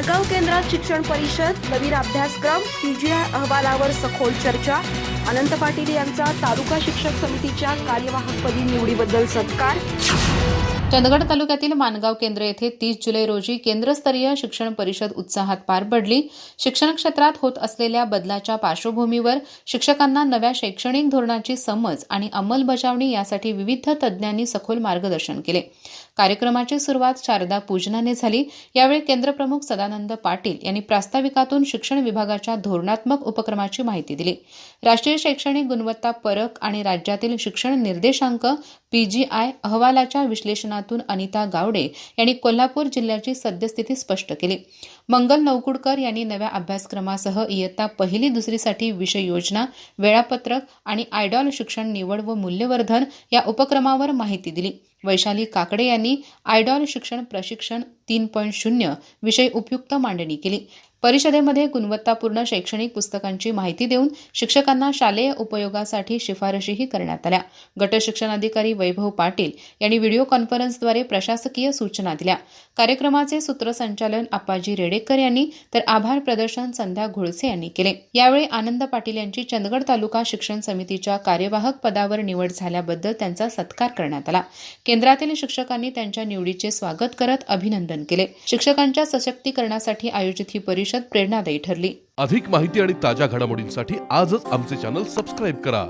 माणगाव केंद्रात शिक्षण परिषद नवीन अभ्यासक्रम पीजीआय अहवालावर सखोल चर्चा. अनंत पाटील यांचा तालुका शिक्षक समितीच्या कार्यवाहकपदी निवडीबद्दल सत्कार. चंदगड तालुक्यातील मानगाव केंद्र येथे तीस जुलै रोजी केंद्रस्तरीय शिक्षण परिषद उत्साहात पार पडली. शिक्षण क्षेत्रात होत असलेल्या बदलाच्या पार्श्वभूमीवर शिक्षकांना नव्या शैक्षणिक धोरणाची समज आणि अंमलबजावणी यासाठी विविध तज्ज्ञांनी सखोल मार्गदर्शन केले. कार्यक्रमाची सुरुवात शारदा पूजनाने झाली. यावेळी केंद्रप्रमुख सदानंद पाटील यांनी प्रास्ताविकातून शिक्षण विभागाच्या धोरणात्मक उपक्रमाची माहिती दिली. राष्ट्रीय शैक्षणिक गुणवत्ता परक आणि राज्यातील शिक्षण निर्देशांक पीजीआय अहवालाच्या माध्यमातून अनिता गावडे यांनी कोल्हापूर जिल्ह्याची सद्यस्थिती स्पष्ट केली. मंगल नौकुडकर यांनी नव्या अभ्यासक्रमासह इयत्ता पहिली दुसरीसाठी विषय योजना वेळापत्रक आणि आयडॉल शिक्षण निवड व मूल्यवर्धन या उपक्रमावर माहिती दिली. वैशाली काकडे यांनी आयडॉल शिक्षण प्रशिक्षण तीन पॉईंट शून्य विषय उपयुक्त मांडणी केली. परिषदेमध्ये गुणवत्तापूर्ण शैक्षणिक पुस्तकांची माहिती देऊन शिक्षकांना शालेय उपयोगासाठी शिफारशीही करण्यात आल्या. गट शिक्षणाधिकारी वैभव पाटील यांनी व्हिडिओ कॉन्फरन्सद्वारे प्रशासकीय सूचना दिल्या. कार्यक्रमाचे सूत्रसंचालन आप्पाजी रेडेकर यांनी तर आभार प्रदर्शन संध्या घोळसे यांनी केले. यावेळी आनंद पाटील यांची चंदगड तालुका शिक्षण समितीच्या कार्यवाहक पदावर निवड झाल्याबद्दल त्यांचा सत्कार करण्यात आला. केंद्रातील शिक्षकांनी त्यांच्या निवडीचे स्वागत करत अभिनंदन केले. शिक्षकांच्या सशक्तीकरणासाठी आयोजित ही परिषद प्रेरणादायी ठरली. अधिक माहिती आणि ताज्या घडामोडींसाठी आजच आमचे चॅनल सबस्क्राईब करा.